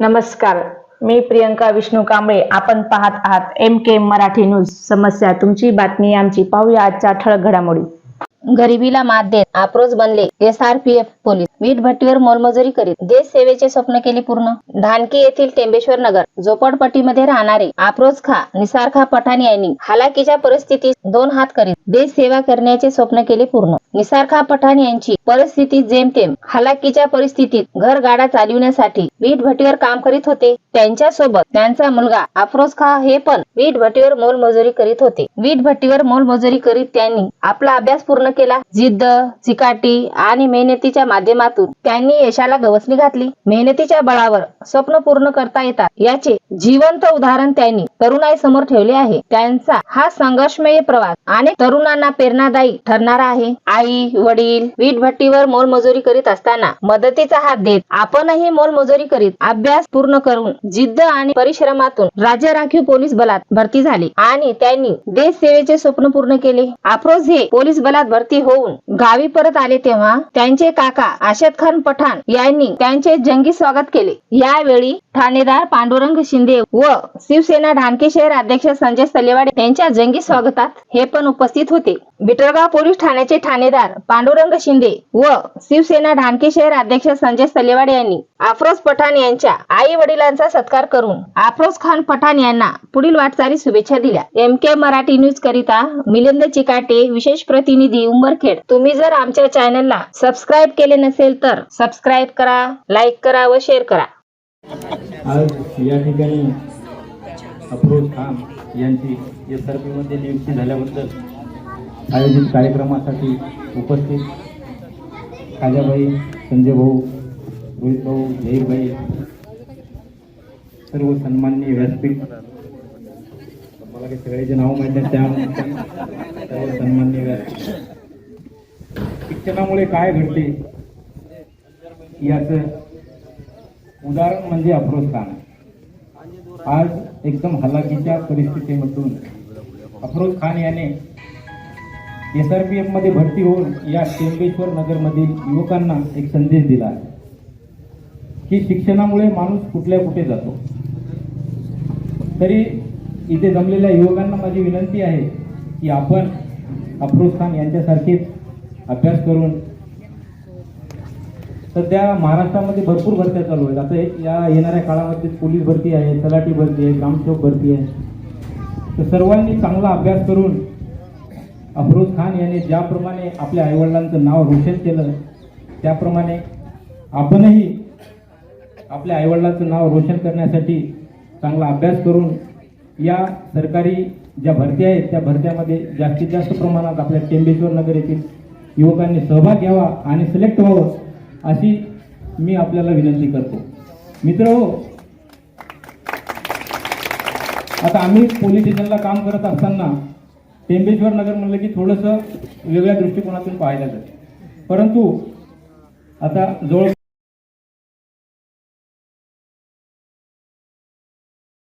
नमस्कार. मी प्रियंका विष्णू कांबळे. आपण पाहत आहात एम के मराठी न्यूज समस्या तुमची बातमी आमची. पाहूया आजच्या ठळक घडामोडी. गरिबीला मात देत आक्रोश बनले S R P F police. वीट भट्टीवर मोलमजुरी करीत. देश सेवेचे स्वप्न केले पूर्ण. ढानकी येथील टेंबेश्वर नगर झोपडपट्टीमध्ये राहणारे आप्रोज खा निसार खा पठाण यांनी हालाकीच्या परिस्थितीत दोन हात करीत देश सेवा करण्याचे स्वप्न केले पूर्ण. निसार खा पठाण यांची परिस्थिती जेमतेम हालाकीच्या परिस्थितीत घर गाडा चालविण्यासाठी वीट भट्टीवर काम करीत होते. त्यांच्यासोबत त्यांचा मुलगा अफरोज खा हे पण वीट भट्टीवर मोलमजुरी करीत होते. वीट भट्टीवर मोलमजुरी करीत त्यांनी आपला अभ्यास पूर्ण केला. जिद्द चिकाटी आणि मेहनतीच्या माध्यमातून त्यांनी यशाला गवसणी घातली. मेहनतीच्या बळावर स्वप्न पूर्ण करता येतात. याचे जिवंत उदाहरण त्यांनी तरुणाई समोर ठेवले आहे. त्यांचा हा संघर्षमय प्रवास अनेक तरुणांना प्रेरणादायी ठरणारा आहे. आई वडील वीट भट्टीवर मोलमजुरी करीत असताना मदतीचा हात देत आपणही मोलमजुरी करीत अभ्यास पूर्ण करून जिद्द आणि परिश्रमातून राज्य राखीव पोलीस बलात भरती झाले आणि त्यांनी देश सेवेचे स्वप्न पूर्ण केले. अफरोज हे पोलीस बलात भरती होऊन गावी परत आले तेव्हा त्यांचे काका राशेद खान पठाण यांनी त्यांचे जंगी स्वागत केले. यावेळी ठाणेदार पांडुरंग शिंदे व शिवसेना ढानके शहर अध्यक्ष संजय सलेवाडे यांच्या जंगी स्वागतात हे पण उपस्थित होते. बिटरगाव पोलीस ठाण्याचे ठाणेदार पांडुरंग शिंदे व शिवसेना ढानके शहर अध्यक्ष संजय सलेवाडे यांनी अफरोज पठाण यांच्या आई वडिलांचा सत्कार करून अफरोज खान पठाण यांना पुढील वाटचाली शुभेच्छा दिल्या. एम के मराठी न्यूज करिता मिलिंद चिकाटे विशेष प्रतिनिधी उंबरखेड. तुम्ही जर आमच्या चॅनलला सबस्क्राईब केले नसेल तर सबस्क्राईब करा लाईक करा व शेअर करा. आज या ठिकाणी अफरोज खान यांची एस आर पीमध्ये नियुक्ती झाल्याबद्दल आयोजित कार्यक्रमासाठी उपस्थित खाजाबाई संजय भाऊ रोहित भाऊ जहीरभाई सर्व सन्माननीय व्यासपीठ. मला काही सगळ्याचे नाव माहिती आहेत त्या सर्व सन्माननीय व्यासपीठ. शिक्षणामुळे काय घडते? याचं उदाहरण म्हणजे अफरोज खान आज एकदम हलाखीच्या परिस्थितीमधून अफरोज खान याने एस आर पी एफमध्ये भरती होऊन या टेंबेश्वर नगरमधील युवकांना एक संदेश दिला. आहे की शिक्षणामुळे माणूस कुठल्या कुठे जातो? तरी इथे जमलेल्या युवकांना माझी विनंती आहे की आपण अफरोज खान यांच्यासारखेच अभ्यास करून सध्या महाराष्ट्रामध्ये भरपूर भरत्या चालू आहेत. आता एक या येणाऱ्या काळामध्ये पोलीस भरती आहे तलाठी भरती आहे ग्रामसेवक भरती आहे. तर सर्वांनी चांगला अभ्यास करून अफरोज खान यांनी ज्याप्रमाणे आपल्या आईवडिलांचं नाव रोशन केलं त्याप्रमाणे आपणही आपल्या आईवडिलांचं नाव रोशन करण्यासाठी चांगला अभ्यास करून या सरकारी ज्या भरती आहेत त्या भरत्यामध्ये जास्तीत जास्त प्रमाणात आपल्या टेंबेश्वर नगर येथील युवकांनी सहभाग घ्यावा आणि सिलेक्ट व्हावं. अशी मी आपल्याला विनंती करतो. मित्र हो आता आम्ही पोलीस स्टेशनला काम करत असताना टेंबेश्वर नगर म्हणलं की थोडंसं वेगळ्या दृष्टिकोनातून पाहायला जातं परंतु आता जवळ